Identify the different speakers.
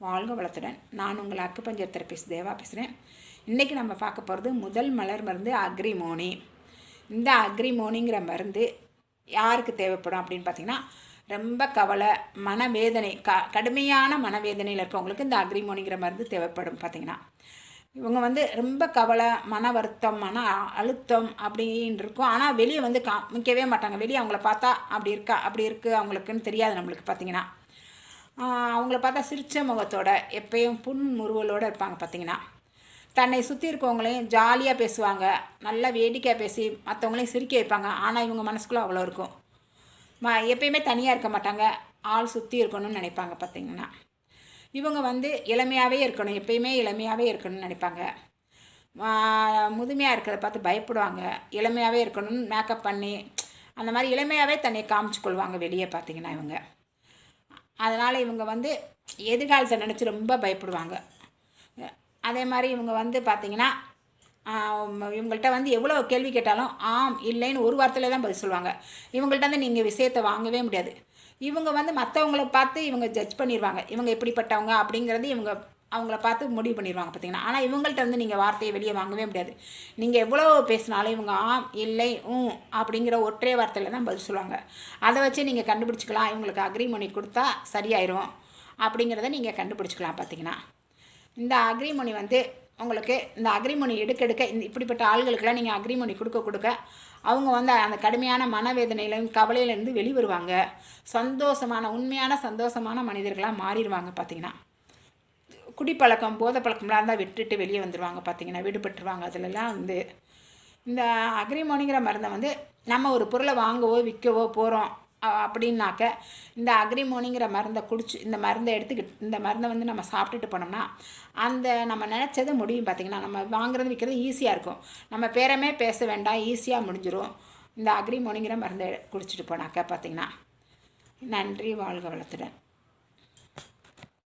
Speaker 1: வாழ்க வளத்துடன். நான் உங்கள் அக்குப்பஞ்சர் தெரப்பிஸ்ட் தேவா பேசுகிறேன் இன்றைக்கி நம்ம பார்க்க போகிறது முதல் மலர் மருந்து அக்ரிமோனி. இந்த அக்ரிமோனிங்கிற மருந்து யாருக்கு தேவைப்படும் அப்படின்னு பார்த்தீங்கன்னா ரொம்ப கவலை மனவேதனை க கடுமையான மனவேதனையில் இருக்கவங்களுக்கு இந்த அக்ரிமோனிங்கிற மருந்து தேவைப்படும் பார்த்தீங்கன்னா. இவங்க வந்து ரொம்ப கவலை மன வருத்தம் மன அ- அழுத்தம் அப்படின்னு இருக்கும். ஆனால் வெளியே வந்து காமிக்கவே மாட்டாங்க. வெளியே அவங்கள பார்த்தா அப்படி இருக்கா அப்படி இருக்குது அவங்களுக்குன்னு தெரியாது நம்மளுக்கு பார்த்தீங்கன்னா. அவங்கள பார்த்தா சிரிச்ச முகத்தோட எப்பயும் புன்முறுவலோடு இருப்பாங்க பார்த்தீங்கன்னா தன்னை சுற்றி இருக்கவங்களையும் ஜாலியாக பேசுவாங்க நல்லா வேடிக்கையாக பேசி மற்றவங்களையும் சிரிக்க வைப்பாங்க. ஆனால் இவங்க மனசுக்குள்ளே அவ்வளோ இருக்கும். ம எப்பயுமே தனியாக இருக்க மாட்டாங்க. ஆள் சுற்றி இருக்கணும்னு நினைப்பாங்க பார்த்தீங்கன்னா இவங்க வந்து இளமையாகவே இருக்கணும். எப்பயுமே இளமையாகவே இருக்கணும்னு நினைப்பாங்க. முதுமையாக இருக்கிறத பார்த்து பயப்படுவாங்க. இளமையாகவே இருக்கணும்னு மேக்கப் பண்ணி அந்த மாதிரி இளமையாகவே தன்னை காமிச்சு கொள்வாங்க வெளியே பார்த்தீங்கன்னா இவங்க. அதனால் இவங்க வந்து எதிர்காலத்தை நினச்சி ரொம்ப பயப்படுவாங்க. அதே மாதிரி இவங்க வந்து பார்த்திங்கன்னா இவங்கள்ட்ட வந்து எவ்வளோ கேள்வி கேட்டாலும் ஆம் இல்லைன்னு ஒரு வாரத்தில் தான் பதில் சொல்லுவாங்க. இவங்கள்ட்ட வந்து நீங்கள் விஷயத்தை வாங்கவே முடியாது. இவங்க வந்து மற்றவங்கள பார்த்து இவங்க ஜட்ஜ் பண்ணிடுவாங்க இவங்க எப்படிப்பட்டவங்க அப்படிங்கிறது இவங்க அவங்கள பார்த்து முடிவு பண்ணிடுவாங்க பார்த்தீங்கன்னா ஆனால் இவங்கள்ட்ட வந்து நீங்கள் வார்த்தையை வெளியே வாங்கவே முடியாது. நீங்கள் எவ்வளோ பேசினாலும் இவங்க ஆம் இல்லை ஊ அப்படிங்கிற ஒற்றை வார்த்தையில் தான் பதில் சொல்லுவாங்க. அதை வச்சு நீங்கள் கண்டுபிடிச்சிக்கலாம். இவங்களுக்கு அக்ரிமோனி கொடுத்தா சரியாயிரும். அப்படிங்கிறத நீங்கள் கண்டுபிடிச்சிக்கலாம் பார்த்தீங்கன்னா இந்த அக்ரிமொனி வந்து உங்களுக்கு இந்த அக்ரிமோனி எடுக்க எடுக்க இந்த இப்படிப்பட்ட ஆள்களுக்கெல்லாம் நீங்கள் அக்ரிமொனி கொடுக்க கொடுக்க அவங்க வந்து அந்த கடுமையான மனவேதனையிலும் கவலையிலேருந்து வெளிவருவாங்க. சந்தோஷமான உண்மையான சந்தோஷமான மனிதர்களாக மாறிடுவாங்க பார்த்தீங்கன்னா குடிப்பழக்கம் போதை பழக்கம்லாம் இருந்தால் விட்டுட்டு வெளியே வந்துடுவாங்க பார்த்தீங்கன்னா விடுபட்டுருவாங்க அதிலெல்லாம் வந்து இந்த அக்ரிமோனிங்கிற மருந்தை வந்து நம்ம ஒரு பொருளை வாங்கவோ விற்கவோ போகிறோம் அப்படின்னாக்க இந்த அக்ரிமோனிங்கிற மருந்தை குடிச்சு இந்த மருந்தை எடுத்துக்கிட்டு இந்த மருந்தை வந்து நம்ம சாப்பிட்டுட்டு போனோம்னா அந்த நம்ம நினச்சது முடியும் பார்த்திங்கன்னா நம்ம வாங்குறது விற்கிறது ஈஸியாக இருக்கும். நம்ம பேரமே பேச வேண்டாம் ஈஸியாக முடிஞ்சிடும் இந்த அக்ரிமோனிங்கிற மருந்தை குடிச்சிட்டு போனாக்க பார்த்திங்கன்னா நன்றி வாழ்க வளத்துடன்.